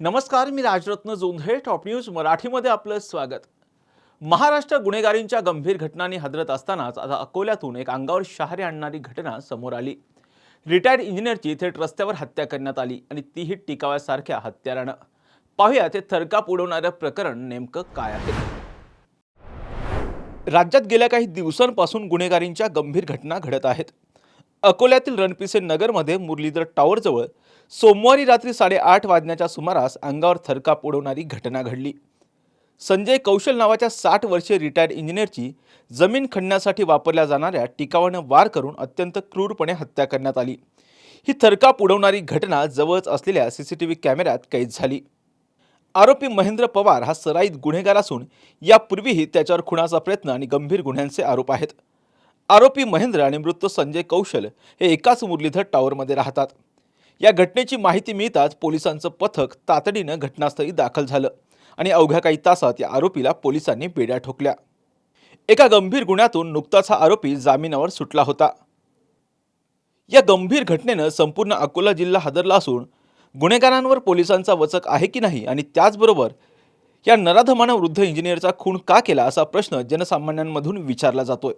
नमस्कार मी Rajratna Jondhale top news मराठीमध्ये आपलं स्वागत. महाराष्ट्र गुन्हेगारींच्या गंभीर घटनांनी हादरत असतानाच आता अकोल्यातून एक अंगावर शहारे आणणारी घटना समोर आली. रिटायर्ड इंजिनियरची थेट रस्त्यावर हत्या करण्यात आली आणि तीही टिकाव्यासारख्या हत्यारानं. पाहूया ते थरकाप उडवणारं प्रकरण नेमकं काय आहे? राज्यात गेल्या काही दिवसांपासून गुन्हेगारींच्या गंभीर घटना घडत आहेत. अकोल्यातील रणपिसे नगरमध्ये मुरलीधर टॉवरजवळ सोमवारी रात्री साडेआठ वाजण्याच्या सुमारास अंगावर थरकाप उडवणारी घटना घडली. संजय कौशल नावाच्या साठ वर्षीय रिटायर्ड इंजिनियरची जमीन खणण्यासाठी वापरल्या जाणाऱ्या टिकावानं वार करून अत्यंत क्रूरपणे हत्या करण्यात आली. ही थरकाप उडवणारी घटना जवळच असलेल्या सी सी टी व्ही कॅमेऱ्यात कैद झाली. आरोपी महेंद्र पवार हा सराईत गुन्हेगार असून यापूर्वीही त्याच्यावर खुणाचा प्रयत्न आणि गंभीर गुन्ह्यांचे आरोप आहेत. आरोपी महेंद्र आणि मृत संजय कौशल हे एकाच मुरलीधर टॉवरमध्ये राहतात. या घटनेची माहिती मिळताच पोलिसांचं पथक तातडीनं घटनास्थळी दाखल झालं आणि अवघ्या काही तासात या आरोपीला पोलिसांनी बेड्या ठोकल्या. एका गंभीर गुन्ह्यातून नुकताच हा आरोपी जामिनावर सुटला होता. या गंभीर घटनेनं संपूर्ण अकोला जिल्हा हादरला असून गुन्हेगारांवर पोलिसांचा वचक आहे की नाही आणि त्याचबरोबर या नराधमानं वृद्ध इंजिनियरचा खून का केला असा प्रश्न जनसामान्यांमधून विचारला जातोय.